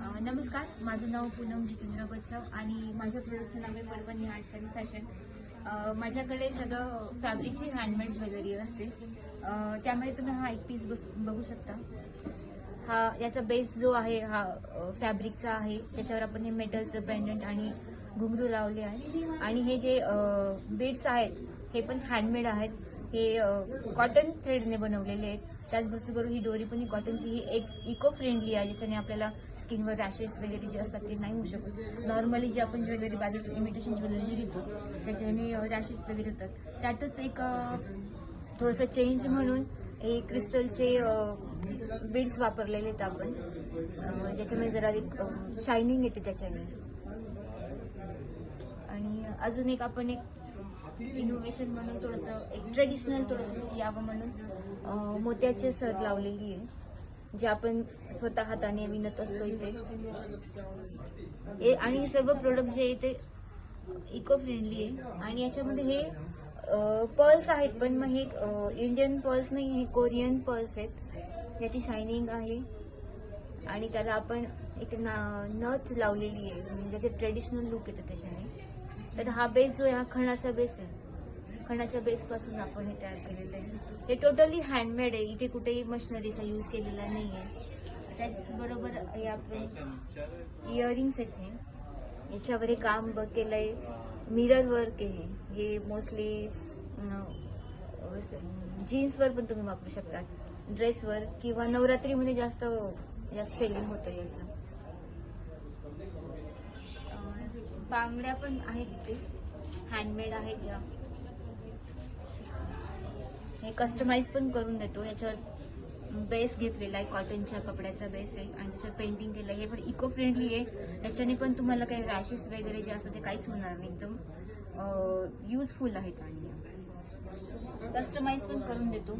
नमस्कार. माझं नाव पूनम जितेंद्र बच्छाव आणि माझ्या प्रोडक्टचं नाव आहे परवणी आर्ट्स अँड फॅशन माझ्याकडे सगळं फॅब्रिकची हँडमेड ज्वेलरी असते. त्यामध्ये तुम्ही हा एक पीस बस बघू शकता. हा याचा बेस जो आहे हा फॅब्रिकचा आहे. त्याच्यावर आपण हे मेटलचं पेंडंट आणि घुंगरू लावले आहे आणि हे जे बीड्स आहेत हे पण हँडमेड आहेत. हे कॉटन थ्रेडने बनवलेले आहेत. त्याचबरोबर ही दोरी पण ही कॉटनची ही एक इको फ्रेंडली आहे ज्याच्याने आपल्याला स्किनवर रॅशेस वगैरे जे असतात ते नाही होऊ शकत. नॉर्मली जी आपण ज्वेलरी बाजार इमिटेशन ज्वेलरी जी घेतो त्याच्याने रॅशेस वगैरे होतात. त्यातच एक थोडंसं चेंज म्हणून हे क्रिस्टलचे बीड्स वापरलेले आहेत आपण. ज्याच्यामध्ये जरा एक शायनिंग येते त्याच्याने आणि अजून एक आपण एक इनोव्हेशन म्हणून थोडंसं एक ट्रेडिशनल थोडंसं यावं म्हणून मोत्याचे सर लावलेली आहे जे आपण स्वतः हाताने विणत असतो इथे. आणि हे सर्व प्रोडक्ट जे आहे ते इको फ्रेंडली आहे. आणि याच्यामध्ये हे पर्ल्स आहेत पण मग हे इंडियन पर्ल्स नाही हे कोरियन पर्ल्स आहेत. याची शायनिंग आहे. आणि त्याला आपण एक ना- नथ लावलेली आहे. म्हणजे त्याचे ट्रेडिशनल लुक येतं त्याच्याने. तर हा बेस जो आहे हा खणाचा बेस आहे. खणाच्या बेस पासून आपण हे तयार केलेलं आहे. हे टोटली हँडमेड आहे. इथे कुठेही मशिनरीचा यूज केलेला नाही आहे त्याचबरोबर हे आपण इयरिंग्स आहेत हे. याच्यावर हे काम केलं आहे मिरर वर्क आहे. हे मोस्टली जीन्सवर पण तुम्ही वापरू शकतात ड्रेसवर किंवा नवरात्रीमध्ये जास्त जास्त सेलिंग होतं याचं. बांगड्या पण आहेत इथे. हँडमेड आहेत या हे कस्टमाइज पण करून देतो. याच्यावर बेस घेतलेला आहे. कॉटनच्या कपड्याचा बेस आहे. आणि त्याच्यावर पेंटिंग केलं आहे हे पण इको फ्रेंडली आहे. याच्याने पण तुम्हाला काही रॅशेस वगैरे जे असतात ते काहीच होणार नाही एकदम. युजफुल आहेत आणि कस्टमाइज पण करून देतो.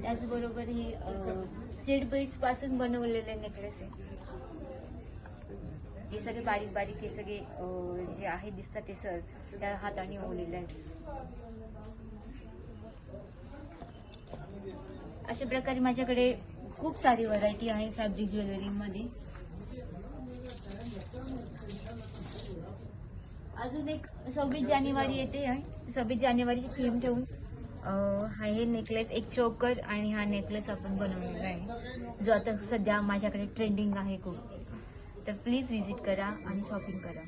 त्याचबरोबर हे सीड बीड्सपासून बनवलेले नेकलेस आहे. हे सगळे बारीक बारीक हे सगळे जे आहे दिसतात ते सर त्या हाताने ओवलेले आहेत. अशा प्रकारे माझ्याकडे खूप सारी व्हरायटी आहे फॅब्रिक ज्वेलरीमध्ये अजून एक सव्वीस जानेवारी येते आहे. सव्वीस जानेवारीची थीम ठेवून हा हे नेकलेस एक चोकर आणि हा नेकलेस आपण बनवलेला आहे. जो आता सध्या माझ्याकडे ट्रेंडिंग आहे खूप. तर प्लीज व्हिजिट करा आणि शॉपिंग करा